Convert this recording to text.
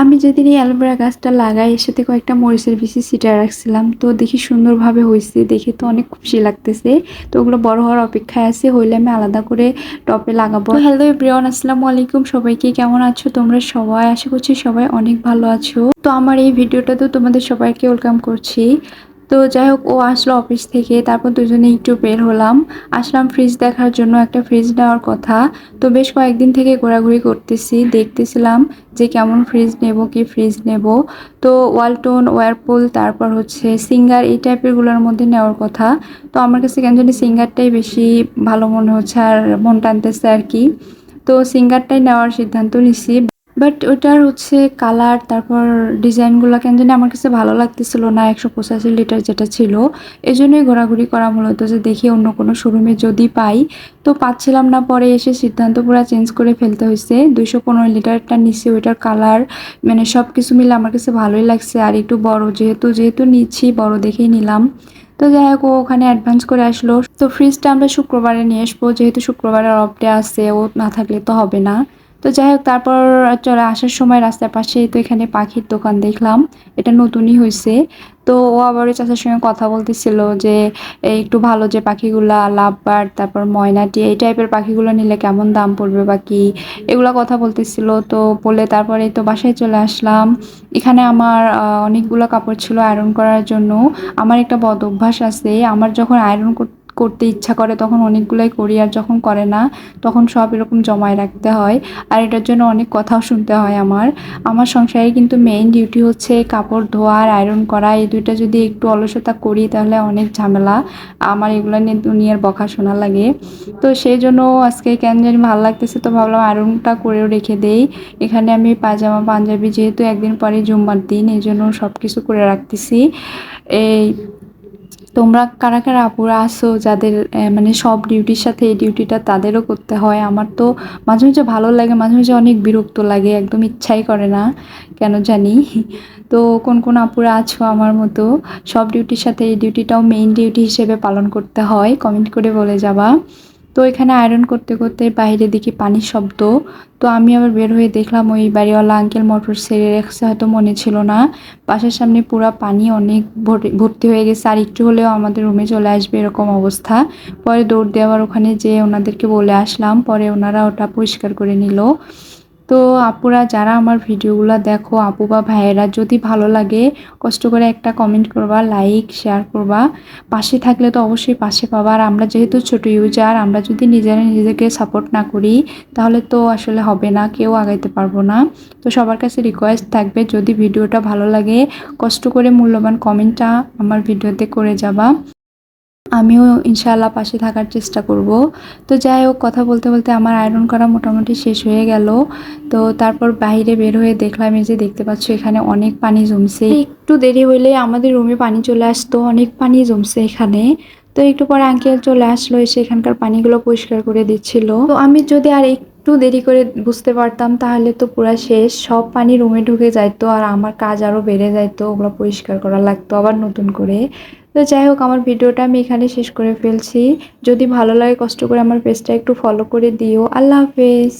আমি যেদিন এই অ্যালোভেরা গাছটা লাগাই, এর সাথে কয়েকটা মরিচের বেশি সিটা রাখছিলাম। তো দেখি সুন্দরভাবে হয়েছে, দেখে তো অনেক খুশি লাগতেছে। তো ওগুলো বড় হওয়ার অপেক্ষায় আছে, হইলে আমি আলাদা করে টপে লাগাবো। হ্যালো এভরিওয়ান আসসালামু আলাইকুম। সবাইকে কেমন আছো? তোমরা সবাই, আশা করছি সবাই অনেক ভালো আছো। তো আমার এই ভিডিওটা তো তোমাদের সবাইকে ওয়েলকাম করছি। তো যাই হোক, ও আসলো অফিস থেকে, তারপর দুজনে একটু বের হলাম। আসলাম ফ্রিজ দেখার জন্য, একটা ফ্রিজ নেওয়ার কথা। তো বেশ কয়েকদিন থেকে ঘোরাঘুরি করতেছি, দেখতেছিলাম যে কেমন ফ্রিজ নেব, কি ফ্রিজ নেব। তো ওয়ালটন ওয়ারপুল তারপর হচ্ছে সিঙ্গার এই টাইপেরগুলোর মধ্যে নেওয়ার কথা। তো আমার কাছে কেন জানি সিঙ্গারটাই বেশি ভালো মনে হচ্ছে আর মন টানতেছে আর কি। তো সিঙ্গারটাই নেওয়ার সিদ্ধান্ত নিছি। বাট ওটার হচ্ছে কালার, তারপর ডিজাইনগুলো কেন জানি আমার কাছে ভালো লাগতেছিল না, একশো পঁচাশি লিটার যেটা ছিল। এই জন্যই ঘোরাঘুরি করা মূলত যে দেখি অন্য কোনো শোরুমে যদি পাই। তো পাচ্ছিলাম না, পরে এসে সিদ্ধান্ত পুরো চেঞ্জ করে ফেলতে হয়েছে। দুইশো পনেরো লিটারটা নিচে ওইটার কালার মানে সব কিছু মিলে আমার কাছে ভালোই লাগছে। আর একটু বড়, যেহেতু যেহেতু নিচ্ছি, বড় দেখেই নিলাম। তো যাই হোক ওখানে অ্যাডভান্স করে আসলো। তো ফ্রিজটা আমরা শুক্রবারে নিয়ে আসব, যেহেতু শুক্রবারের অফ ডে আছে, ও না থাকলে তো হবে না। তো যাই হোক, তারপর চলে আসার সময় রাস্তার পাশেই তো এখানে পাখির দোকান দেখলাম। এটা নতুনই হয়েছে তো ও আবার ওই চাচার সঙ্গে কথা বলতেছিল যে একটু ভালো যে পাখিগুলা, লাভবার, তারপর ময়নাটি এই টাইপের পাখিগুলো নিলে কেমন দাম পড়বে বা কি? এগুলো কথা বলতেছিল। তো বলে তারপরে তো বাসায় চলে আসলাম। এখানে আমার অনেকগুলো কাপড় ছিল আয়রন করার জন্য। আমার একটা বদ অভ্যাস আছে। আমার যখন আয়রন করতে করতে ইচ্ছা করে তখন অনেকগুলোই করি আর যখন করে না, তখন সব এরকম জমায় রাখতে হয়। আর এটার জন্য অনেক কথাও শুনতে হয় আমার। আমার সংসারে কিন্তু মেইন ডিউটি হচ্ছে কাপড় ধোয়া আর আয়রন করা। এই দুইটা যদি একটু অলসতা করি তাহলে অনেক ঝামেলা। আমার এগুলো নিয়ে দুনিয়ার বকা শোনা লাগে। তো সেই জন্য আজকে কেন জানি ভালো লাগতেছে তো ভাবলাম আয়রনটা করেও রেখে দেই। এখানে আমি পাজামা পাঞ্জাবি যেহেতু একদিন পরে জুম্মার দিন, এই জন্য সব কিছু করে রাখতেছি। এই তোমরা কারা কারা আপুরা আসো যাদের মানে সব ডিউটির সাথে এই ডিউটিটা তাদেরও করতে হয়। আমার তো মাঝে মাঝে ভালো লাগে, মাঝে মাঝে অনেক বিরক্ত লাগে, একদম ইচ্ছাই করে না, কেন জানি। তো কোন কোন আপুরা আছো আমার মতো, সব ডিউটির সাথে এই ডিউটিটাও মেইন ডিউটি হিসেবে পালন করতে হয় কমেন্ট করে বলে যাবা। তো এখানে আয়রন করতে করতে বাইরে দেখি পানির শব্দ। তো আমি আবার বের হয়ে দেখলাম ওই বাড়িওয়ালা আঙ্কেল মোটর সেরে রেখেছে, হয়তো মনে ছিল না। বাসার সামনে পুরো পানি অনেক ভর্তি হয়ে গেছে। আর একটু হলেও আমাদের রুমে চলে আসবে এরকম অবস্থা। পরে দৌড় দেওয়ার ওখানে যে ওনাদেরকে বলে আসলাম। পরে ওনারা ওটা পরিষ্কার করে নিল। তো আপুরা, যারা আমার ভিডিওগুলো দেখো, আপু বা ভাইয়েরা, যদি ভালো লাগে, কষ্ট করে একটা কমেন্ট করবা লাইক শেয়ার করবা। পাশে থাকলে তো অবশ্যই পাশে পাবা। আর আমরা যেহেতু ছোট ইউজার আমরা যদি নিজেরা নিজেদেরকে সাপোর্ট না করি, তাহলে তো আসলে হবে না, কেউ আগাইতে পারব না। তো সবার কাছে রিকোয়েস্ট থাকবে, যদি ভিডিওটা ভালো লাগে, কষ্ট করে মূল্যবান কমেন্টটা আমার ভিডিওতে করে যাবা। আমিও ইনশাআল্লাহ পাশে থাকার চেষ্টা করব। তো যাই হোক, কথা বলতে বলতে আমার আয়রন করা মোটামুটি শেষ হয়ে গেল। তো তারপর বাইরে বের হয়ে দেখলাম এই যে দেখতে পাচ্ছ এখানে অনেক পানি জমছে। একটু দেরি হইলে আমাদের রুমে পানি চলে আসতো, অনেক পানি জমছে এখানে। তো একটু পরে আঙ্কেল চলে আসলো, এসে এখানকার পানিগুলো পরিষ্কার করে দিচ্ছিল। তো আমি যদি আর একটু দেরি করে বুঝতে পারতাম, তাহলে তো পুরা শেষ। সব পানি রুমে ঢুকে যাইতো আর আমার কাজ আরও বেড়ে যাইতো, ওগুলো পরিষ্কার করা লাগতো আবার নতুন করে। তো যাই হোক, আমার ভিডিওটা আমি এখানে শেষ করে ফেলছি। যদি ভালো লাগে, কষ্ট করে আমার পেজটা একটু ফলো করে দিও। আল্লাহ হাফেজ।